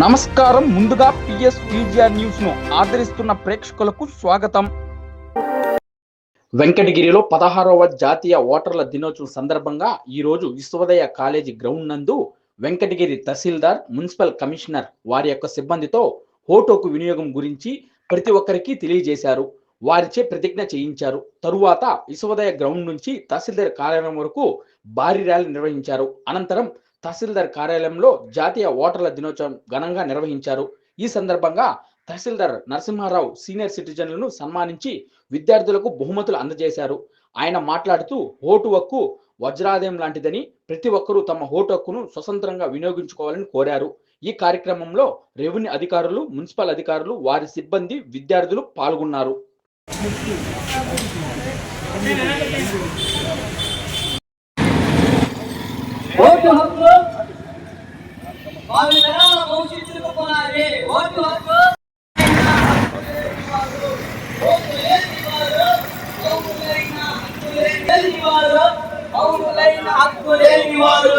నమస్కారం. ముందుగా PS VGR న్యూస్ను ఆదరిస్తున్న ప్రేక్షకులకు స్వాగతం. వెంకటగిరిలో పదహారవ జాతీయ ఓటర్ల దినోత్సవం సందర్భంగా ఈ రోజు విశ్వోదయ కాలేజీ గ్రౌండ్ నందు వెంకటగిరి తహసీల్దార్ మున్సిపల్ కమిషనర్ వారి యొక్క సిబ్బందితో ఓటోకు వినియోగం గురించి ప్రతి ఒక్కరికి తెలియజేశారు. వారిచే ప్రతిజ్ఞ చేయించారు. తరువాత విశ్వోదయ గ్రౌండ్ నుంచి తహసీల్దార్ కార్యాలయం వరకు భారీ ర్యాలీ నిర్వహించారు. అనంతరం తహసీల్దార్ కార్యాలయంలో జాతీయ ఓటర్ల దినోత్సవం ఘనంగా నిర్వహించారు. ఈ సందర్భంగా తహసీల్దార్ నరసింహారావు సీనియర్ సిటిజన్లను సన్మానించి విద్యార్థులకు బహుమతులు అందజేశారు. ఆయన మాట్లాడుతూ ఓటు హక్కు వజ్రాదయం లాంటిదని ప్రతి ఒక్కరూ తమ ఓటు హక్కును స్వతంత్రంగా వినియోగించుకోవాలని కోరారు. ఈ కార్యక్రమంలో రెవెన్యూ అధికారులు మున్సిపల్ అధికారులు వారి సిబ్బంది విద్యార్థులు పాల్గొన్నారు. ఓటు హక్కు భావి తరాల భవిష్యత్తుకు పునాది ఓటు హక్కు ఓటు లేని వారు, హక్కులైన హక్కు లేని వారు, హక్కులైన హక్కు లేని వారు.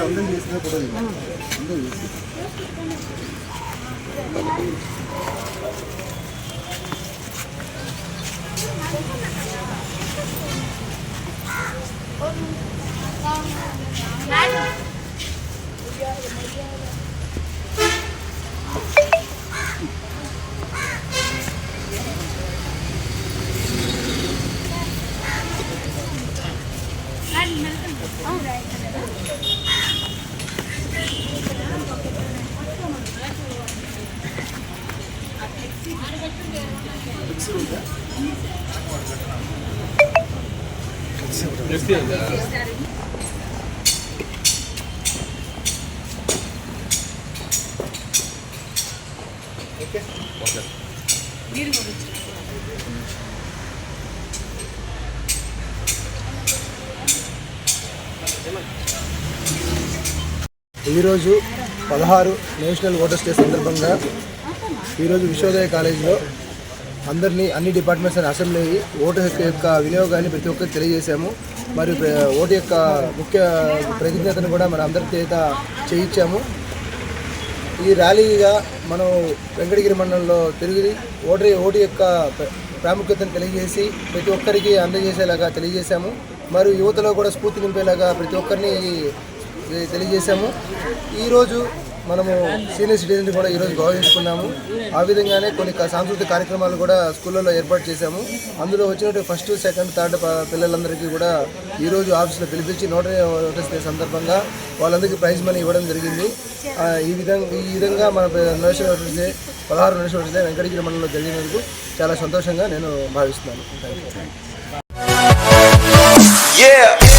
అందరూ ఈరోజు పదహారు నేషనల్ ఓటర్స్ డే సందర్భంగా ఈరోజు విశ్వోదయ కాలేజీలో అందరినీ అన్ని డిపార్ట్మెంట్స్ అని అసెంబ్లీ ఓటు యొక్క వినియోగాన్ని ప్రతి ఒక్కరికి తెలియజేశాము. మరియు ఓటు యొక్క ముఖ్య ప్రతిజ్ఞతను కూడా మన అందరి చేత చేయించాము. ఈ ర్యాలీగా మనం వెంకటగిరి మండలంలో తిరిగి ఓటు ఓటు యొక్క ప్రాముఖ్యతను తెలియజేసి ప్రతి ఒక్కరికి అందజేసేలాగా తెలియజేశాము. మరియు యువతలో కూడా స్ఫూర్తి నింపేలాగా ప్రతి ఒక్కరిని తెలియజేశాము. ఈరోజు మనము సీనియర్ సిటిజన్ కూడా ఈరోజు గౌరవించుకున్నాము. ఆ విధంగానే కొన్ని సాంస్కృతిక కార్యక్రమాలు కూడా స్కూళ్ళలో ఏర్పాటు చేశాము. అందులో వచ్చినట్టు ఫస్ట్ సెకండ్ థర్డ్ పిల్లలందరికీ కూడా ఈరోజు ఆఫీస్లో పిలిపించి నోటరీ ఓటర్స్ సందర్భంగా వాళ్ళందరికీ ప్రైజ్ మనీ ఇవ్వడం జరిగింది. ఈ విధంగా ఈ విధంగా మన నేషనల్ ఓటర్స్ డే పదహారు నేషనల్ ఓటర్స్ డే వెంకటగిరి మండలంలో జరిగినందుకు చాలా సంతోషంగా నేను భావిస్తున్నాను. Thank you Yeah.